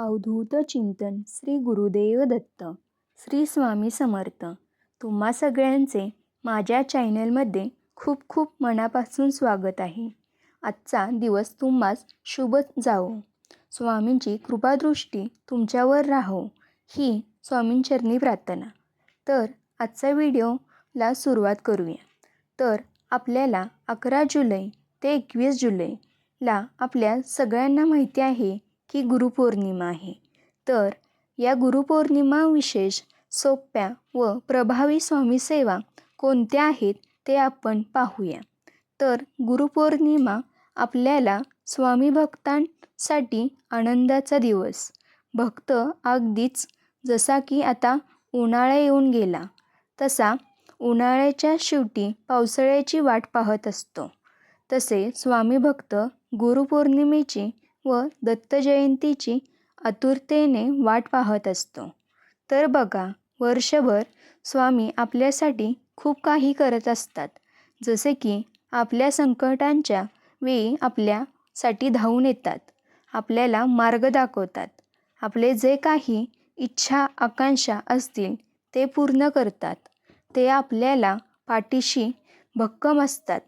अवधूत चिंतन श्री गुरुदेव दत्त श्री स्वामी समर्थ. तुम्हा सगळ्यांचे माझ्या चॅनलमध्ये खूप खूप मनापासून स्वागत आहे. आजचा दिवस तुम्हास शुभ जावो. स्वामींची कृपादृष्टी तुमच्यावर राहो ही स्वामींचरणी प्रार्थना. तर आजचा व्हिडिओला सुरुवात करूया. तर आपल्याला अकरा जुलै ते एकवीस जुलैला आपल्या सगळ्यांना माहिती आहे की गुरुपौर्णिमा आहे. तर या गुरुपौर्णिमा विशेष सोप्या व प्रभावी स्वामी सेवा कोणत्या आहेत ते आपण पाहूया. तर गुरुपौर्णिमा आपल्याला स्वामी भक्तांसाठी आनंदाचा दिवस. भक्त अगदीच जसा की आता उन्हाळा येऊन गेला तसा उन्हाळ्याच्या शेवटी पावसाळ्याची वाट पाहत असतो. तसे स्वामी भक्त गुरुपौर्णिमेची व दत्त जयंतीची आतुरतेने वाट पाहत असतो. तर बघा वर्षभर स्वामी आपल्यासाठी खूप काही करत असतात. जसे की आपल्या संकटांच्या वेळी आपल्यासाठी धावून येतात. आपल्याला मार्ग दाखवतात. आपले जे काही इच्छा आकांक्षा असतील ते पूर्ण करतात. ते आपल्याला पाठीशी भक्कम असतात.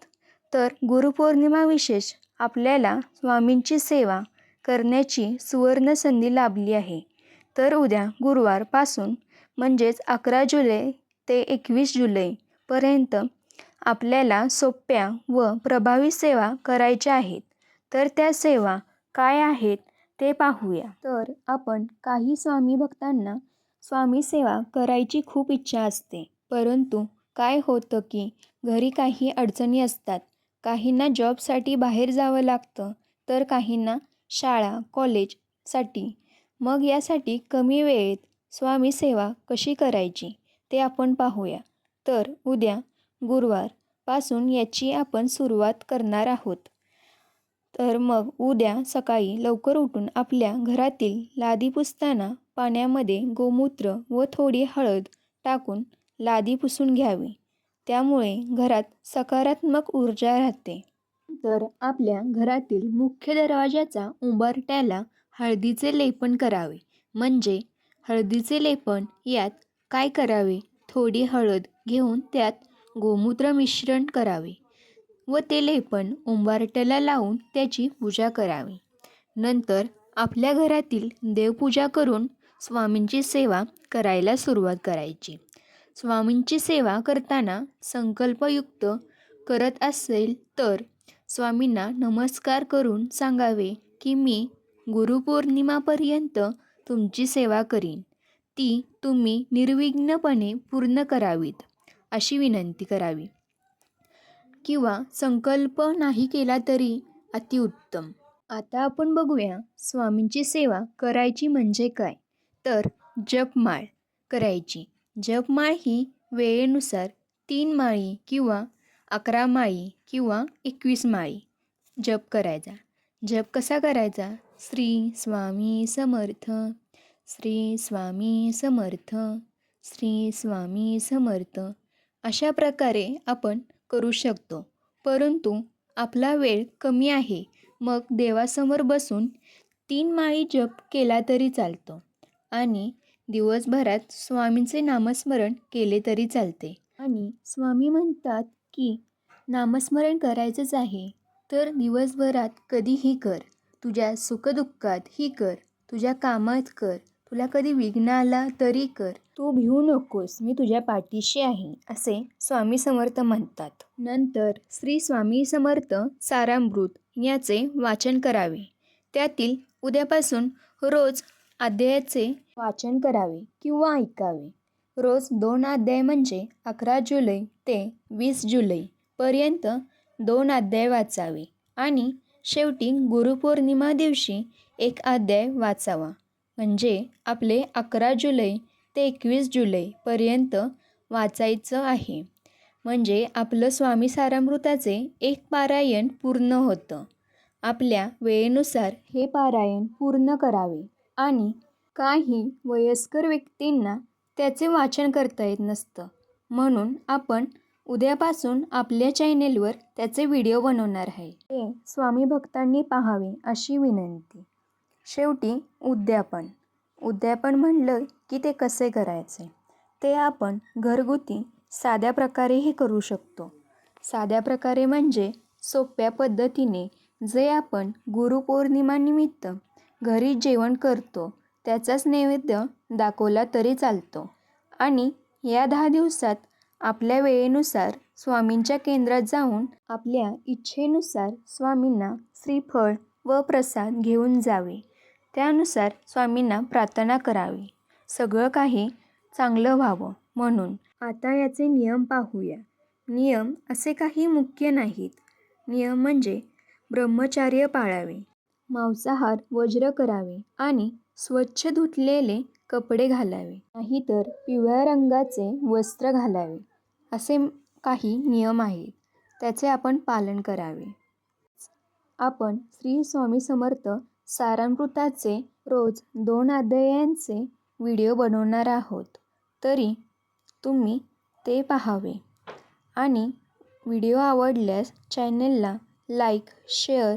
तर गुरुपौर्णिमा विशेष आपल्याला स्वामींची सेवा करण्याची सुवर्ण संधी लाभली आहे. तर उद्या गुरुवारपासून म्हणजेच अकरा जुलै ते एकवीस जुलैपर्यंत आपल्याला सोप्या व प्रभावी सेवा करायच्या आहेत. तर त्या सेवा काय आहेत ते पाहूया. तर आपण काही स्वामी भक्तांना स्वामी सेवा करायची खूप इच्छा असते. परंतु काय होतं की घरी काही अडचणी असतात. काहींना जॉबसाठी बाहेर जावं लागतं तर काहींना शाळा कॉलेजसाठी मग यासाठी कमी वेळेत स्वामी सेवा कशी करायची ते आपण पाहूया. तर उद्या गुरुवारपासून याची आपण सुरुवात करणार आहोत. तर मग उद्या सकाळी लवकर उठून आपल्या घरातील लादी पुसताना पाण्यामध्ये गोमूत्र व थोडी हळद टाकून लादी पुसून घ्यावी. त्यामुळे घरात सकारात्मक ऊर्जा राहते. तर आपल्या घरातील मुख्य दरवाजाचा उंबरठ्याला हळदीचे लेपन करावे. म्हणजे हळदीचे लेपन यात काय करावे? थोडी हळद घेऊन त्यात गोमूत्र मिश्रण करावे व ते लेपन उंबरठ्याला लावून त्याची पूजा करावी. नंतर आपल्या घरातील देवपूजा करून स्वामींची सेवा करायला सुरुवात करायची. स्वामींची सेवा करताना संकल्पयुक्त करत असेल तर स्वामींना नमस्कार करून सांगावे की मी गुरुपौर्णिमापर्यंत तुमची सेवा करीन. ती तुम्ही निर्विघ्नपणे पूर्ण करावीत अशी विनंती करावी. किंवा संकल्प नाही केला तरी अतिउत्तम. आता आपण बघूया स्वामींची सेवा करायची म्हणजे काय? तर जपमाळ करायची. जपमाळ ही वेळेनुसार तीन माळी किंवा अकरा माळी किंवा एकवीस माळी. जप करायचा. जप कसा करायचा? श्री स्वामी समर्थ. श्री स्वामी समर्थ. श्री स्वामी समर्थ. अशा प्रकारे आपण करू शकतो. परंतु आपला वेळ कमी आहे. मग देवासमोर बसून तीन माळी जप केला तरी चालतो. आणि दिवसभरात स्वामींचे नामस्मरण केले तरी चालते. आणि स्वामी म्हणतात की नामस्मरण करायचंच आहे. तर दिवसभरात कधीही कर. तुझ्या सुखदुःखात ही कर. तुझ्या कामात कर. तुला कधी विघ्न आला तरी कर. तू भिवू नकोस. मी तुझ्या पाठीशी आहे असे स्वामी समर्थ म्हणतात. नंतर श्री स्वामी समर्थ सारामृत याचे वाचन करावे. त्यातील उद्यापासून रोज अध्यायाचे वाचन करावे किंवा ऐकावे. रोज दोन अध्याय म्हणजे अकरा जुलै ते वीस जुलैपर्यंत दोन अध्याय वाचावे आणि शेवटी गुरुपौर्णिमा दिवशी एक अध्याय वाचावा. म्हणजे आपले अकरा जुलै ते एकवीस जुलैपर्यंत वाचायचं आहे. म्हणजे आपलं स्वामी सारामृताचे एक पारायण पूर्ण होतं. आपल्या वेळेनुसार हे पारायण पूर्ण करावे. आणि काही वयस्कर व्यक्तींना त्याचे वाचन करता येत नसतं. म्हणून आपण उद्यापासून आपल्या चॅनेलवर त्याचे व्हिडिओ बनवणार आहे. ते स्वामी भक्तांनी पाहावे अशी विनंती. शेवटी उद्यापन. उद्यापन म्हणलं की ते कसे करायचे? ते आपण घरगुती साध्या प्रकारेही करू शकतो. साध्या प्रकारे म्हणजे सोप्या पद्धतीने जे आपण गुरुपौर्णिमानिमित्त घरी जेवण करतो. त्याचाच नैवेद्य दाखवला तरी चालतो. आणि या दहा दिवसात आपल्या वेळेनुसार स्वामींच्या केंद्रात जाऊन आपल्या इच्छेनुसार स्वामींना श्रीफळ व प्रसाद घेऊन जावे. त्यानुसार स्वामींना प्रार्थना करावी. सगळं काही चांगलं व्हावं म्हणून आता याचे नियम पाहूया. नियम असे काही मुख्य नाहीत. नियम म्हणजे ब्रह्मचार्य पाळावे. मांसाहार वज्र करावे आणि स्वच्छ धुतलेले कपडे घालावे. नाहीतर पिवळ्या रंगाचे वस्त्र घालावे. असे काही नियम आहेत. त्याचे आपण पालन करावे. आपण श्री स्वामी समर्थ सारामृताचे रोज दोन अध्यायांचे व्हिडिओ बनवणार आहोत. तरी तुम्ही ते पाहावे. आणि व्हिडिओ आवडल्यास चॅनलला लाईक शेअर